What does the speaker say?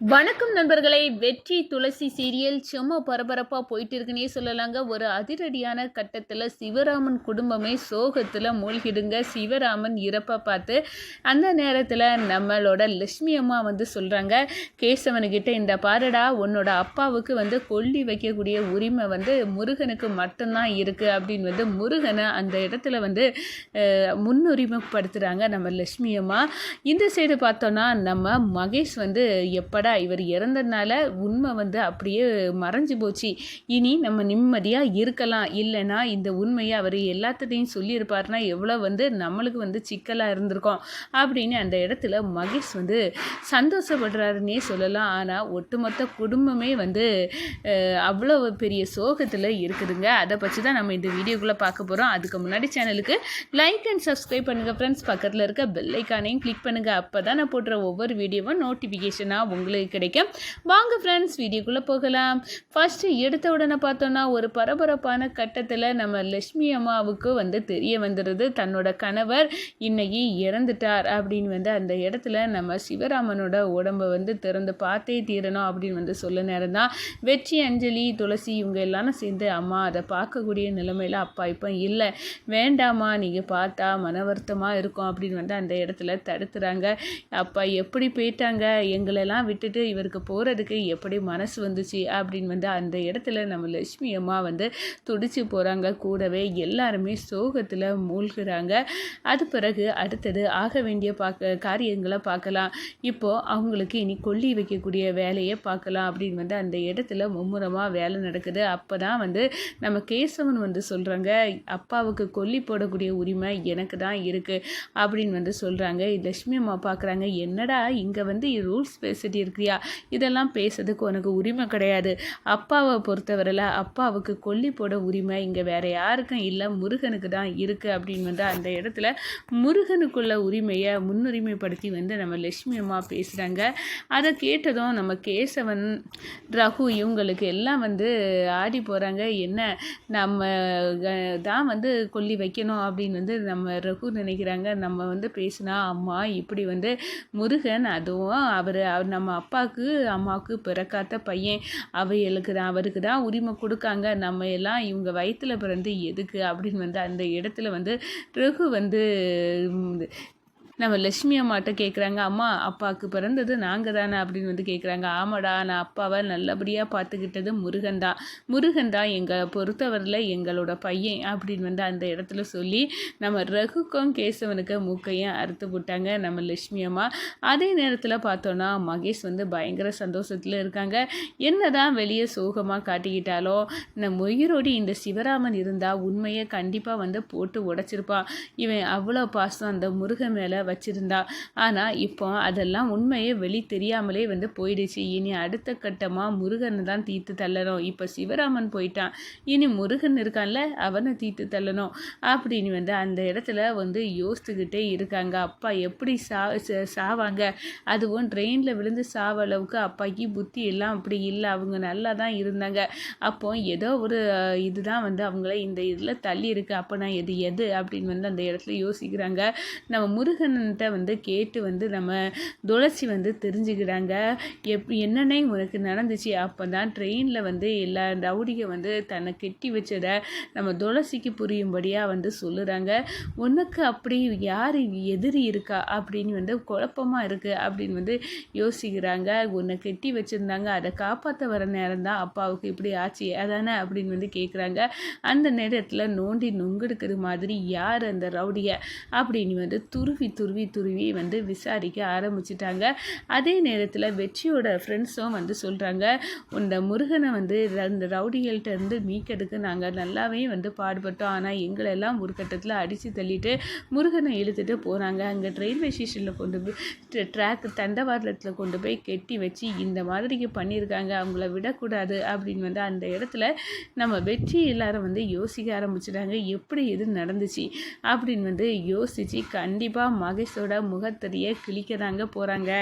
வணக்கம் நண்பர்களை வெற்றி துளசி சீரியல் செம்ம பரபரப்பாக போயிட்டு இருக்குன்னே சொல்லலாங்க. ஒரு அதிரடியான கட்டத்தில் சிவராமன் குடும்பமே சோகத்தில் மூழ்கிடுங்க. சிவராமன் இறப்பை பார்த்து அந்த நேரத்தில் நம்மளோட லட்சுமி அம்மா வந்து சொல்கிறாங்க கேசவனுக்கிட்ட இந்த பாருடா உன்னோட அப்பாவுக்கு வந்து கொல்லி வைக்கக்கூடிய உரிமை வந்து முருகனுக்கு மட்டும்தான் இருக்குது அப்படின்னு வந்து முருகனை அந்த இடத்துல வந்து முன்னுரிமைப்படுத்துகிறாங்க நம்ம லட்சுமி அம்மா. இந்த சைடு பார்த்தோன்னா நம்ம மகேஷ் வந்து எப்படா இவர் இறந்ததுனால உண்மை வந்து அப்படியே மறைஞ்சு போச்சு. இனி நம்ம நிம்மதியாக இருக்கலாம். இல்லைன்னா இந்த உண்மையை அவர் எல்லாத்தையும் சொல்லியிருப்பாருன்னா எவ்வளோ வந்து நம்மளுக்கு வந்து சிக்கலாக இருந்திருக்கும். அப்படின்னு அந்த இடத்துல மகேஷ் வந்து சந்தோஷப்படுறாருன்னே சொல்லலாம். ஆனால் ஒட்டுமொத்த குடும்பமே வந்து அவ்வளோ பெரிய சோகத்தில் இருக்குதுங்க. அதை பற்றி தான் நம்ம இந்த வீடியோக்குள்ளே பார்க்க போகிறோம் அதுக்கு முன்னாடி சேனலுக்கு லைக் அண்ட் சப்ஸ்கிரைப் பண்ணுங்கள் ஃப்ரெண்ட்ஸ் பக்கத்தில் இருக்க பெல் ஐக்கானையும் கிளிக் பண்ணுங்கள் அப்போ தான் நான் போடுற ஒவ்வொரு வீடியோவும் நோட்டிஃபிகேஷனாக உங்களுக்கு கிடைக்கும். வாங்க ஃப்ரெண்ட்ஸ் வீடியோக்குள்ளே போகலாம். ஃபஸ்ட்டு எடுத்த உடனே பார்த்தோன்னா ஒரு பரபரப்பான கட்டத்தில் நம்ம லட்சுமி அம்மாவுக்கு வந்து தெரிய வந்துடுது தன்னோட கணவர் இன்னைக்கு இறந்துட்டார் அப்படின்னு வந்து அந்த இடத்துல நம்ம சிவராமனோட உடம்பை வந்து திறந்து பார்த்தே தீரணும் அப்படின்னு வந்து சொல்ல நேரம் தான். வெற்றி அஞ்சலி துளசி இவங்க எல்லாரும் சேர்ந்து அம்மா அதை பார்க்கக்கூடிய நிலைமையில் அப்பா இப்போ இல்லை. வேண்டாமா நீங்கள் பார்த்தா மன வருத்தமாக இருக்கும். அப்படின்னு வந்து அந்த இடத்துல தடுத்துறாங்க. அப்பா எப்படி போயிட்டாங்க? எங்களெல்லாம் விட்டுட்டு இவருக்கு போகிறதுக்கு எப்படி மனசு வந்துச்சு அப்படின்னு வந்து அந்த இடத்துல நம்ம லட்சுமி அம்மா வந்து துடிச்சு போகிறாங்க கூடவே எல்லாருமே சோகத்தில் மூழ்கிறாங்க. அது பிறகு அடுத்தது ஆக வேண்டிய பார்க்க காரியங்களை பார்க்கலாம். இப்போது அவங்களுக்கு இனி கொல்லி வைக்கக்கூடிய வேலையை பார்க்கலாம் அப்படின்னு வந்து அந்த இடத்துல மும்முரமாக வேலை நடக்குது. அப்போ தான் வந்து நம்ம கேசவன் வந்து சொல்கிறாங்க அப்பாவுக்கு கொல்லி போடக்கூடிய உரிமை எனக்கு தான் இருக்குது அப்படின்னு வந்து சொல்கிறாங்க லட்சுமி அம்மா பார்க்குறாங்க என்னடா இங்கே வந்து ரூல்ஸ் பேசிட்டு இருக்கிறியா இதெல்லாம் பேசுறதுக்கு உனக்கு உரிமை கிடையாது. அப்பாவை பொறுத்தவரையில் அப்பாவுக்கு கொல்லி போட உரிமை இங்கே வேற யாருக்கும் இல்லை. முருகனுக்கு தான் இருக்குது அப்படின்னு வந்து அந்த இடத்துல முருகனுக்குள்ள உரிமையை முன்னுரிமைப்படுத்தி வந்து நம்ம லட்சுமி அம்மா பேசுகிறாங்க அதை கேட்டதும் நம்ம கேசவன் ரகு இவங்களுக்கு எல்லாம் வந்து ஆடி போகிறாங்க என்ன நம்ம தான் வந்து கொல்லி வைக்கணும் அப்படின்னு வந்து நம்ம ரகு நினைக்கிறாங்க. நம்ம வந்து பேசினா அம்மா இப்படி வந்து முருகன் அதுவும் அவர் அவர் நம்ம அப்பாவுக்கு அம்மாவுக்கு பிறக்காத பையன் அவைகளுக்கு தான் அவருக்கு தான் உரிமை கொடுக்காங்க. நம்ம எல்லாம் இவங்க வயிற்றில் பிறந்து எதுக்கு அப்படின்னு வந்து அந்த இடத்துல வந்து ரகு வந்து நம்ம லட்சுமி அம்மாட்ட கேட்குறாங்க அம்மா அப்பாவுக்கு பிறந்தது நாங்கள் தானே அப்படின்னு வந்து கேட்குறாங்க ஆமாடா நான் அப்பாவை நல்லபடியாக பார்த்துக்கிட்டது முருகன் தான் முருகன் தான் எங்களை பொறுத்தவரையில் எங்களோட பையன் அப்படின்னு வந்து அந்த இடத்துல சொல்லி நம்ம ரகுக்கும் கேசவனுக்கு மூக்கையும் அறுத்து விட்டாங்க நம்ம லட்சுமி அம்மா. அதே நேரத்தில் பார்த்தோன்னா மகேஷ் வந்து பயங்கர சந்தோஷத்தில் இருக்காங்க. என்ன தான் வெளியே சோகமாக காட்டிக்கிட்டாலும் நம்ம உயிரோடு இந்த சிவராமன் இருந்தால் உண்மையை கண்டிப்பாக வந்து போட்டு உடைச்சிருப்பான். இவன் அவ்வளோ பாசம் அந்த முருகன் மேலே வச்சுருந்தா. ஆனால் இப்போ அதெல்லாம் உண்மையே வெளி தெரியாமலே வந்து போயிடுச்சு. இனி அடுத்த கட்டமாக முருகனை தான் தீர்த்து தள்ளணும். இப்போ சிவராமன் போயிட்டான். இனி முருகன் இருக்கான்ல அவனை தீர்த்து தள்ளணும். அப்படின்னு வந்து அந்த இடத்துல வந்து யோசித்துக்கிட்டே இருக்காங்க. அப்பா எப்படி சா ச- சாவாங்க? அதுவும் ட்ரெயினில் விழுந்து சாவ அளவுக்கு அப்பாக்கு புத்தி எல்லாம் அப்படி இல்லை. அவங்க நல்லா தான் இருந்தாங்க. அப்போ ஏதோ ஒரு இதுதான் வந்து அவங்கள இந்த இதில் தள்ளி இருக்கு. அப்போ நான் எது எது? அப்படின்னு வந்து அந்த இடத்துல யோசிக்கிறாங்க. நம்ம முருகன் முருகன்கிட்ட வந்து கேட்டு வந்து நம்ம துளசி வந்து தெரிஞ்சுக்கிறாங்க. எப் என்னென்ன உனக்கு நடந்துச்சு? அப்போ தான் ட்ரெயினில் வந்து எல்லா ரவுடிக வந்து தன்னை கெட்டி வச்சதை நம்ம துளசிக்கு புரியும்படியாக வந்து சொல்லுறாங்க. உனக்கு அப்படி யார் எதிரி இருக்கா? அப்படின்னு வந்து குழப்பமாக இருக்குது அப்படின்னு வந்து யோசிக்கிறாங்க. உன்னை கெட்டி வச்சுருந்தாங்க. அதை காப்பாற்ற வர நேரம் தான் அப்பாவுக்கு இப்படி ஆச்சு. அதானே? அப்படின்னு வந்து கேட்குறாங்க அந்த நேரத்தில் நோண்டி நொங்கெடுக்கிற மாதிரி யார் அந்த ரவுடிய அப்படின்னு வந்து துருவி துருவி துருவி வந்து விசாரிக்க ஆரம்பிச்சிட்டாங்க. அதே நேரத்தில் வெற்றியோட ஃப்ரெண்ட்ஸும் வந்து சொல்கிறாங்க இந்த முருகனை வந்து அந்த ரவுடிகள்கிட்ட இருந்து மீட்டெடுக்க நாங்கள் நல்லாவே வந்து பாடுபட்டோம். ஆனால் எங்களெல்லாம் ஒரு கட்டத்தில் அடித்து தள்ளிட்டு முருகனை இழுத்துட்டு போகிறாங்க அங்கே ரயில்வே ஸ்டேஷனில் கொண்டு போய் ட்ராக் தண்டவாரத்தில் கொண்டு போய் கெட்டி வச்சு இந்த மாதிரிக்கு பண்ணியிருக்காங்க அவங்கள விடக்கூடாது. அப்படின்னு வந்து அந்த இடத்துல நம்ம வெற்றி எல்லாரும் வந்து யோசிக்க ஆரம்பிச்சிட்டாங்க. எப்படி எது நடந்துச்சு? அப்படின்னு வந்து யோசித்து கண்டிப்பாக மகேஷோட முகத்தறியை கிழிக்க தாங்க போகிறாங்க